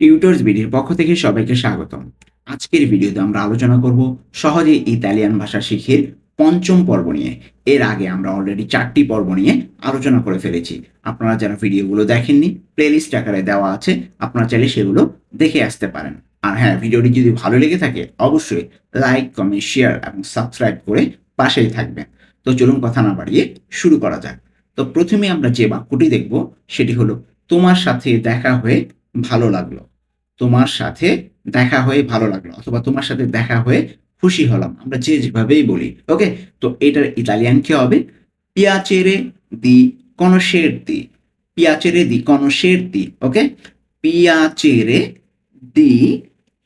Tutors ভিডিওর পক্ষ থেকে সবাইকে স্বাগতম। আজকের ভিডিওতে আমরা আলোচনা করব সহজে ইতালিয়ান ভাষা শিখে পঞ্চম পর্ব নিয়ে। এর আগে আমরা অলরেডি চারটি পর্ব নিয়ে আলোচনা করে ফেলেছি। আপনারা যারা ভিডিওগুলো দেখেননি প্লেলিস্ট আকারে দেওয়া আছে, আপনারা চাইলে সেগুলো দেখে আসতে পারেন। আর হ্যাঁ ভিডিওটি যদি ভালো লেগে থাকে, অবশ্যই লাইক কমেন্ট শেয়ার এবং সাবস্ক্রাইব করে পাশেই থাকবেন। তো চলুন কথা না বাড়িয়ে শুরু করা যাক। তো প্রথমে আমরা যে বাক্যটি দেখব, সেটি হলো, তোমার সাথে দেখা হয়ে ভালো লাগল। তোমার সাথে দেখা হয়ে ভালো লাগল অথবা তোমার সাথে দেখা হয়ে খুশি হলাম, আমরা যে যেভাবেই বলি ওকে তো এটার ইতালিয়ান কি হবে? পিয়াচেরে দি conoscerti পিয়াচেরে দি conoscerti ওকে পিয়াচেরে দি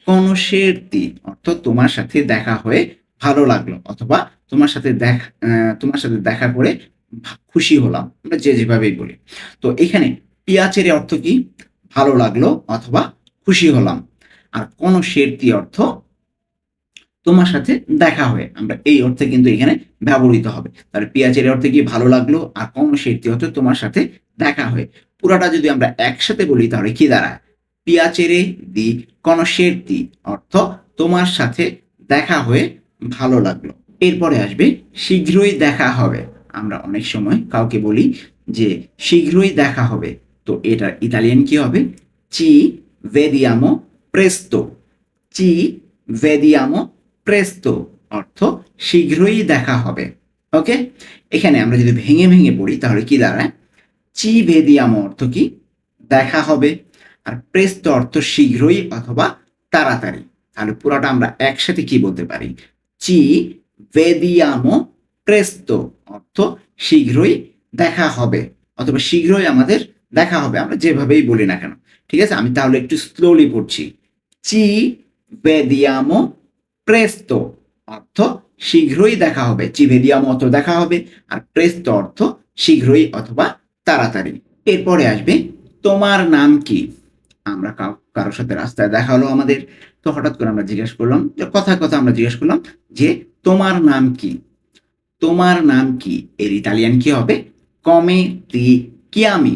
conoscerti অর্থাৎ তোমার সাথে দেখা হয়ে ভালো লাগল অথবা তোমার সাথে দেখা তোমার সাথে দেখা করে খুশি হলাম, আমরা যে যেভাবেই বলি। তো এখানে পিয়াচেরে অর্থ কি? ভালো লাগল অথবা খুশি হলাম। আর কোন শেরতি অর্থ তোমার সাথে দেখা হয়ে আমরা এই অর্থে কিন্তু এখানে ব্যবহৃত হবে। তাহলে পিয়াচের অর্থে কি ভালো লাগল? আর কোন শেরতি অর্থ তোমার সাথে দেখা হয়ে পুরাটা যদি আমরা একসাথে বলি তাহলে কি দাঁড়ায়? পিয়াচেরে দি কোন শেরতি অর্থ তোমার সাথে দেখা হয়ে ভালো লাগল। এরপরে আসবে, শীঘ্রই দেখা হবে। আমরা অনেক সময় কাউকে বলি যে, শীঘ্রই দেখা হবে। তো এটার ইতালিয়ান কি হবে? চি ভেদিয়ামো প্রেস্তো চি ভেদিয়ামো প্রেস্তো অর্থ শীঘ্রই দেখা হবে। ওকে এখানে আমরা যদি ভেঙে ভেঙে পড়ি, তাহলে কি দাঁড়ায়? চি ভেদিয়ামো অর্থ কি? দেখা হবে। আর প্রেস্তো অর্থ শীঘ্রই অথবা তাড়াতাড়ি। তাহলে পুরোটা আমরা একসাথে কি বলতে পারি? চি ভেদিয়ামো প্রেস্তো অর্থ শীঘ্রই দেখা হবে। অথবা শীঘ্রই আমাদের দেখা হবে, আমরা যেভাবেই বলি না কেন, ঠিক আছে? আমি তাহলে একটু স্লোলি পড়ছি। চি ভেদিয়ামো প্রেস্তো অর্থ শীঘ্রই দেখা হবে। চি ভেদিয়ামো অর্থ দেখা হবে, আর প্রেস্তো অর্থ শীঘ্রই অথবা তাড়াতাড়ি। এরপরে আসবে, তোমার নাম কি? আমরা কারোর সাথে রাস্তায় দেখা হলো আমাদের, তো হঠাৎ করে আমরা জিজ্ঞেস করলাম, যে কথা কথা আমরা জিজ্ঞেস করলাম, যে তোমার নাম কি? তোমার নাম কি? এর ইতালিয়ান কি হবে? কমে তি কিয়ামি।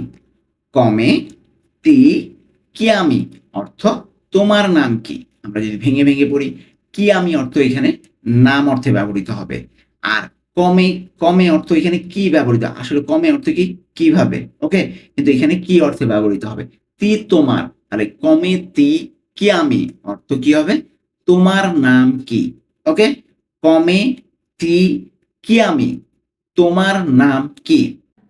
কমে তি কিয়ামি, অর্থ তোমার নাম কি? আমরা যদি ভেঙে ভেঙে পড়ি, কিয়ামি অর্থ এখানে নাম অর্থে ব্যবহৃত হবে। আর কমে কমে অর্থ এখানে কি ব্যবহৃত? আসলে কমে অর্থ কি? কীভাবে? ওকে? কিন্তু এখানে কি অর্থে ব্যবহৃত হবে? তি তোমার। তাহলে কমে তি কিয়ামি, অর্থ কি হবে? তোমার নাম কি? ওকে? কমে তি কিয়ামি, তোমার নাম কি?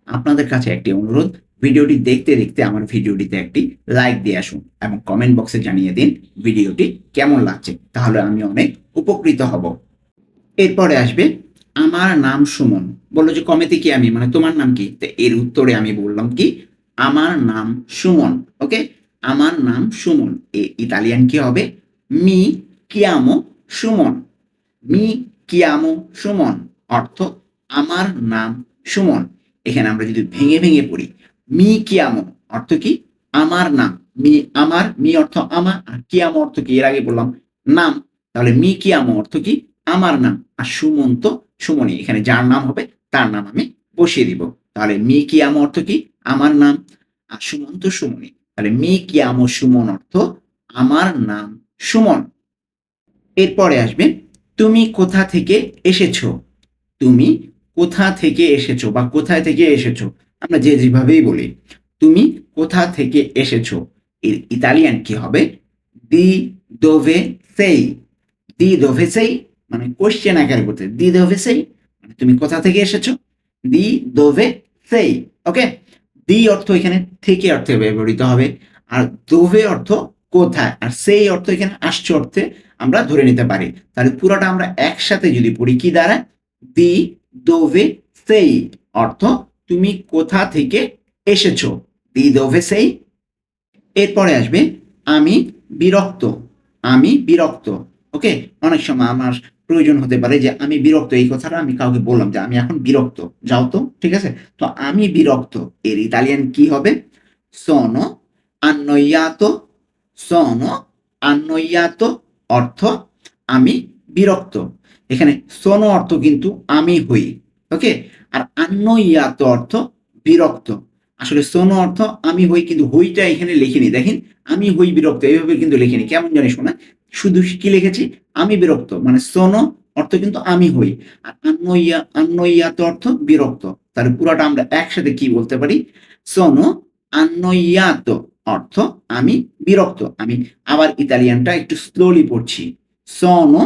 আপনাদের কাছে একটি অনুরোধ ভিডিওটি দেখতে দেখতে আমার ভিডিওটিতে একটি লাইক দিয়ে আসুন এবং কমেন্ট বক্সে জানিয়ে দিন ভিডিওটি কেমন লাগছে। তাহলে আমি অনেক উপকৃত হব। এরপরে আসবে, আমার নাম সুমন। বলল যে কমেতে কি আমি মানে তোমার নাম কি? তো এর উত্তরে আমি বললাম কি, আমার নাম সুমন। ওকে আমার নাম সুমন। এ ইতালিয়ান কি হবে? মি কিয়ামো সুমন। মি কিয়ামো সুমন। অর্থ, আমার নাম সুমন। এখানে আমরা যদি ভেঙে ভেঙে পড়ি মি কিয়ামো অর্থ কি? আমার নাম। মি, আমার, মি অর্থ আমার, আর কিয়ামো অর্থ কি? এর আগে বললাম নাম। তাহলে মি কিয়ামো অর্থ কি? আমার নাম। আর সুমন্ত, সুমনি, এখানে যার নাম হবে, তার নাম আমি বসিয়ে দিব। তাহলে মি কিয়ামো অর্থ কি? আমার নাম। আর সুমন্ত, সুমনি। তাহলে মি কিয়ামো সুমন অর্থ আমার নাম, সুমন। এরপরে আসবে, তুমি কোথা থেকে এসেছ? তুমি কোথা থেকে এসেছ বা কোথায় থেকে এসেছ? আমরা যে যেভাবেই বলি, তুমি কোথা থেকে এসেছ? এর ইতালিয়ান কি হবে? দি দোভে সেই। দি দোভে সেই মানে কোশ্চেন আকারে করতে দি দোভে সেই মানে তুমি কোথা থেকে এসেছ? দি দোভে সেই। ওকে? দি অর্থ এখানে থেকে অর্থে ব্যবহৃত হবে। আর দোভে অর্থ কোথায়? আর সেই অর্থ এখানে আসছে অর্থে আমরা ধরে নিতে পারি। তাহলে পুরোটা আমরা একসাথে যদি পড়ি, কি দ্বারা? দি দোভে সেই অর্থ তুমি কোথা থেকে এসেছ? দি দোভে সেই এরপরে আসবে, আমি বিরক্ত। আমি বিরক্ত। ওকে অনেক সময় আমার প্রয়োজন হতে পারে যে আমি বিরক্ত, এই কথাটা আমি কাউকে বললাম যে আমি এখন বিরক্ত। যাও তো, ঠিক আছে? তো আমি বিরক্ত। এর ইতালিয়ান কি হবে? Sono annoiato sono annoiato অর্থ আমি বিরক্ত। এখানে সোনো অর্থ কিন্তু আমি হই। ওকে আর আন্ন আন্নইয়াত অর্থ বিরক্ত। আসলে সোনো অর্থ আমি হই কিন্তু হইটা এখানে লিখিনি। দেখেন, আমি হই বিরক্ত, এইভাবে কিন্তু লিখিনি। কেমন জানি শোনা, শুধু কি লিখেছি? আমি বিরক্ত মানে সোনো অর্থ কিন্তু আমি হই। আর আন্ন ইয়া আন্নইয়া, আন্নইয়াত অর্থ বিরক্ত। তাহলে পুরোটা আমরা একসাথে কি বলতে পারি? সোনো আন্নইয়াত অর্থ আমি বিরক্ত। আমি আবার ইতালিয়ানটা একটু স্লোলি পড়ছি। সোনো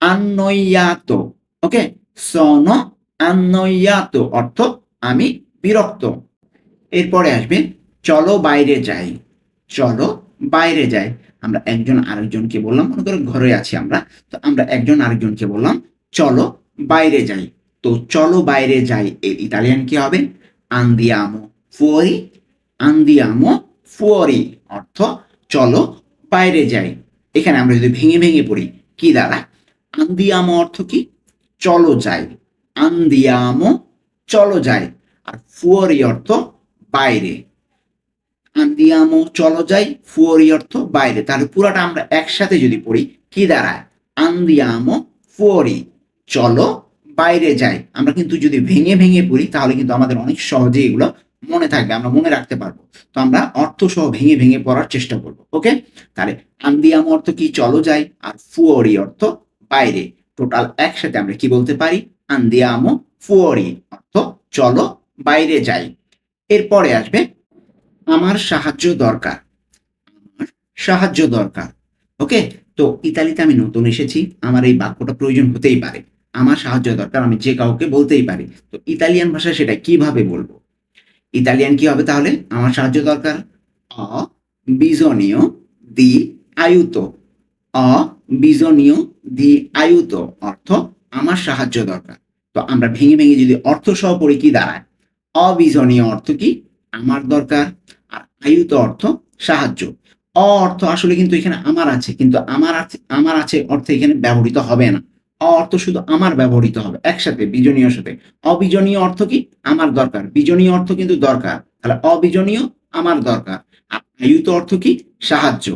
আন্নইয়াতো ওকে সোনো আন্নইয়াতো অর্থ আমি বিরক্ত। এরপরে আসবে, চলো বাইরে যাই। চলো বাইরে যাই। আমরা একজন আরেকজনকে বললাম, মনে করো ঘরে আছি আমরা, তো আমরা একজন আরেকজনকে বললাম, চলো বাইরে যাই। তো চলো বাইরে যাই এর ইতালিয়ান কি হবে? আন্দিয়ামো ফুয়ারি আন্দিয়ামো ফুয়ারি অর্থ চলো বাইরে যাই। এখানে আমরা যদি ভেঙে ভেঙে পড়ি, কি দ্বারা আন্দিয়ামো অর্থ কি? চলো যাই। আন্দিয়ামো, চলো যাই। আর ফুয়ারি অর্থ বাইরে। আন্দিয়ামো, চলো যাই, ফুয়ারি অর্থ বাইরে। তাহলে পুরাটা আমরা একসাথে যদি পড়ি, কি দাঁড়ায়? আন্দিয়ামো, ফুয়ারি, চলো বাইরে যাই। আমরা কিন্তু যদি ভেঙে ভেঙে পড়ি, তাহলে কিন্তু আমাদের অনেক সহজে এগুলো মনে থাকবে, আমরা মনে রাখতে পারব। তো আমরা অর্থ সহ ভেঙে ভেঙে পড়ার চেষ্টা করব, ওকে? তাহলে আন্দিয়ামো অর্থ কি? চলো যাই। আর ফুয়ারি অর্থ বাইরে। টোটাল একসাথে আমরা কি বলতে পারি? আন্দিয়ামো ফুয়ারি অর্থ চলো বাইরে যাই। এরপরে আসবে, আমার সাহায্য দরকার। আমার সাহায্য দরকার। ওকে তো ইতালিতে আমি নতুন এসেছি। আমার এই বাক্যটা প্রয়োজন হতেই পারে। আমার সাহায্য দরকার, আমি যে কাউকে বলতেই পারি। তো ইতালিয়ান ভাষায় সেটা কীভাবে বলব? ইতালিয়ান কি হবে তাহলে? আমার সাহায্য দরকার। অ বিজনীয় দি আয়ুত। অ বিজনীয় দি আয়ুত। অর্থ আমার সাহায্য দরকার। তো আমরা ভেঙে ভেঙে যদি অর্থ সহ পড়ি কি দাঁড়ায়? অবিজনীয় অর্থ কি? আমার দরকার। আর আয়ুত অর্থ সাহায্য। অ অর্থ আসলে কিন্তু এখানে আমার আছে, কিন্তু আমার আছে আমার আছে অর্থ এখানে ব্যবহৃত হবে না। অ অর্থ শুধু আমার ব্যবহৃত হবে, একসাথে, বিজনীয় সাথে। অবিজনীয় অর্থ কি? আমার দরকার। বিজনীয় অর্থ কিন্তু দরকার। তাহলে অবিজনীয় আমার দরকার। আর আয়ুত অর্থ কি? সাহায্য।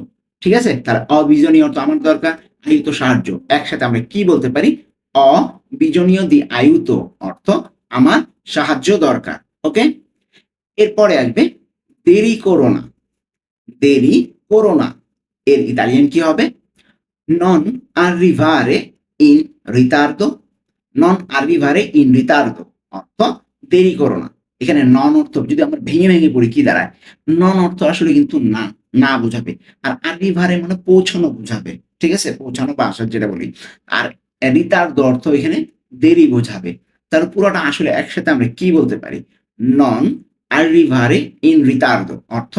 ঠিক আছে? তাহলে অবিজনীয় অর্থ আমার দরকার, আয়ুত সাহায্য। একসাথে আমরা কি বলতে পারি? অবিজনীয় দি আয়ুত অর্থ আমার সাহায্য দরকার ওকে এরপরে আসবে দেরি করো না দেরি করো না এর ইতালিয়ান কি হবে? নন arrivare ইন ritardo নন arrivare ইন ritardo অর্থ দেরি করো না এখানে নন অর্থ, যদি আমরা ভেঙে ভেঙে পড়ি, কি দাঁড়ায়? নন অর্থ আসলে কিন্তু না না বোঝাবে। আর arrivare মানে পৌঁছানো বোঝাবে, ঠিক আছে? পৌঁছানো বা আসার যেটা বলি। আর রিতার্দ অর্থ এখানে দেরি বোঝাবে। তার পুরোটা আসলে একসাথে আমরা কি বলতে পারি? নন arrivare ইন ritardo অর্থ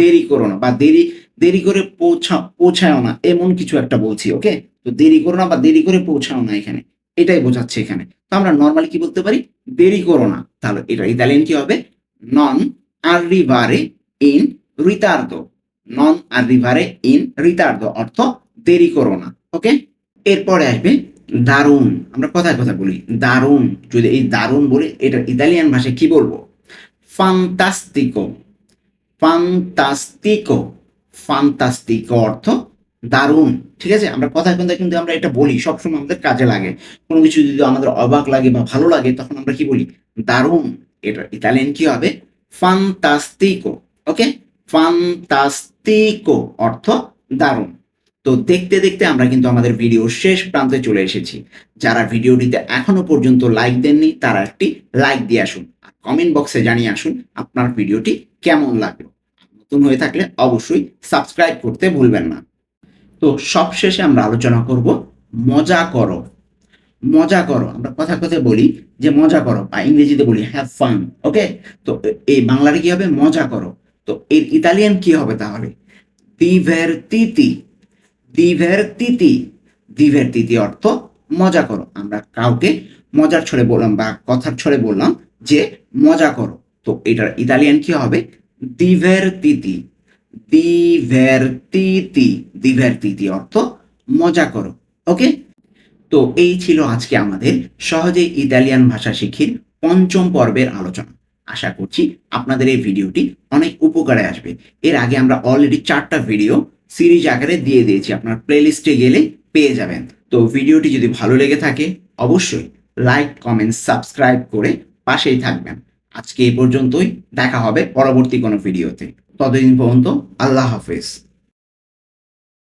দেরি করো না বা দেরি দেরি করে পৌঁছা পৌঁছায় না, এমন কিছু একটা বলছি, ওকে? তো দেরি করো না বা দেরি করে পৌঁছাও না এখানে, এটাই বোঝাচ্ছে এখানে। তো আমরা নর্মালি কি বলতে পারি? দেরি করো না। তাহলে এটা ইতালিয়ান কি হবে? নন arrivare ইন ritardo নন arrivare ইন ritardo অর্থ দেরি করো না, ওকে? এরপরে আসবে দারুণ, আমরা কথায় কথা বলি, দারুণ, যদি এই দারুণ বলি, এটা ইতালিয়ান ভাষায় কি বলব? ফান্তাস্তিকো ফান্তাস্তিকো ফান্তাস্তিকো অর্থ দারুণ, ঠিক আছে? আমরা কথায় কথায় কিন্তু আমরা এটা বলি, সবসময় আমাদের কাজে লাগে। কোনো কিছু যদি আমাদের অবাক লাগে বা ভালো লাগে, তখন আমরা কি বলি? দারুণ, এটা ইতালিয়ান কি হবে? ফান্তাস্তিকো ওকে ফান্তাস্তিকো অর্থ দারুণ। তো দেখতে দেখতে আমরা কিন্তু আমাদের ভিডিও শেষ প্রান্তে চলে এসেছি। যারা ভিডিওটিতে এখনও পর্যন্ত লাইক দেননি, তারা একটি লাইক দিয়ে আসুন। আর কমেন্ট বক্সে জানিয়ে আসুন আপনার ভিডিওটি কেমন লাগল। নতুন হয়ে থাকলে অবশ্যই সাবস্ক্রাইব করতে ভুলবেন না। তো সবশেষে আমরা আলোচনা করব, মজা করো। মজা করো, আমরা কথা কথা বলি যে মজা করো, বা ইংরেজিতে বলি হ্যাভ ফান ওকে তো এই বাংলার কি হবে? মজা করো। তো এর ইতালিয়ান কি হবে তাহলে? দিভেরতিতি দিভেরতিতি দিভেরতিতি অর্থ মজা করো। আমরা কাউকে মজার ছড়ে বললাম বা কথার ছড়ে বললাম যে মজা করো। তো এটার ইতালিয়ান কি হবে? দিভেরতিতি দিভেরতিতি দিভেরতিতি অর্থ মজা করো। ওকে? তো এই ছিল আজকে আমাদের সহজে ইতালিয়ান ভাষা শিখির পঞ্চম পর্বের আলোচনা। আশা করছি আপনাদের এই ভিডিওটি অনেক উপকারে আসবে। এর আগে আমরা অলরেডি চারটা ভিডিও সিরিজ আকারে দিয়ে দিয়েছি। আপনার প্লেলিস্টে গেলে পেয়ে যাবেন। তো ভিডিওটি যদি ভালো লেগে থাকে, অবশ্যই লাইক কমেন্ট সাবস্ক্রাইব করে পাশেই থাকবেন। আজকে এই পর্যন্তই। দেখা হবে পরবর্তী কোনো ভিডিওতে। ততদিন পর্যন্ত আল্লাহ হাফেজ।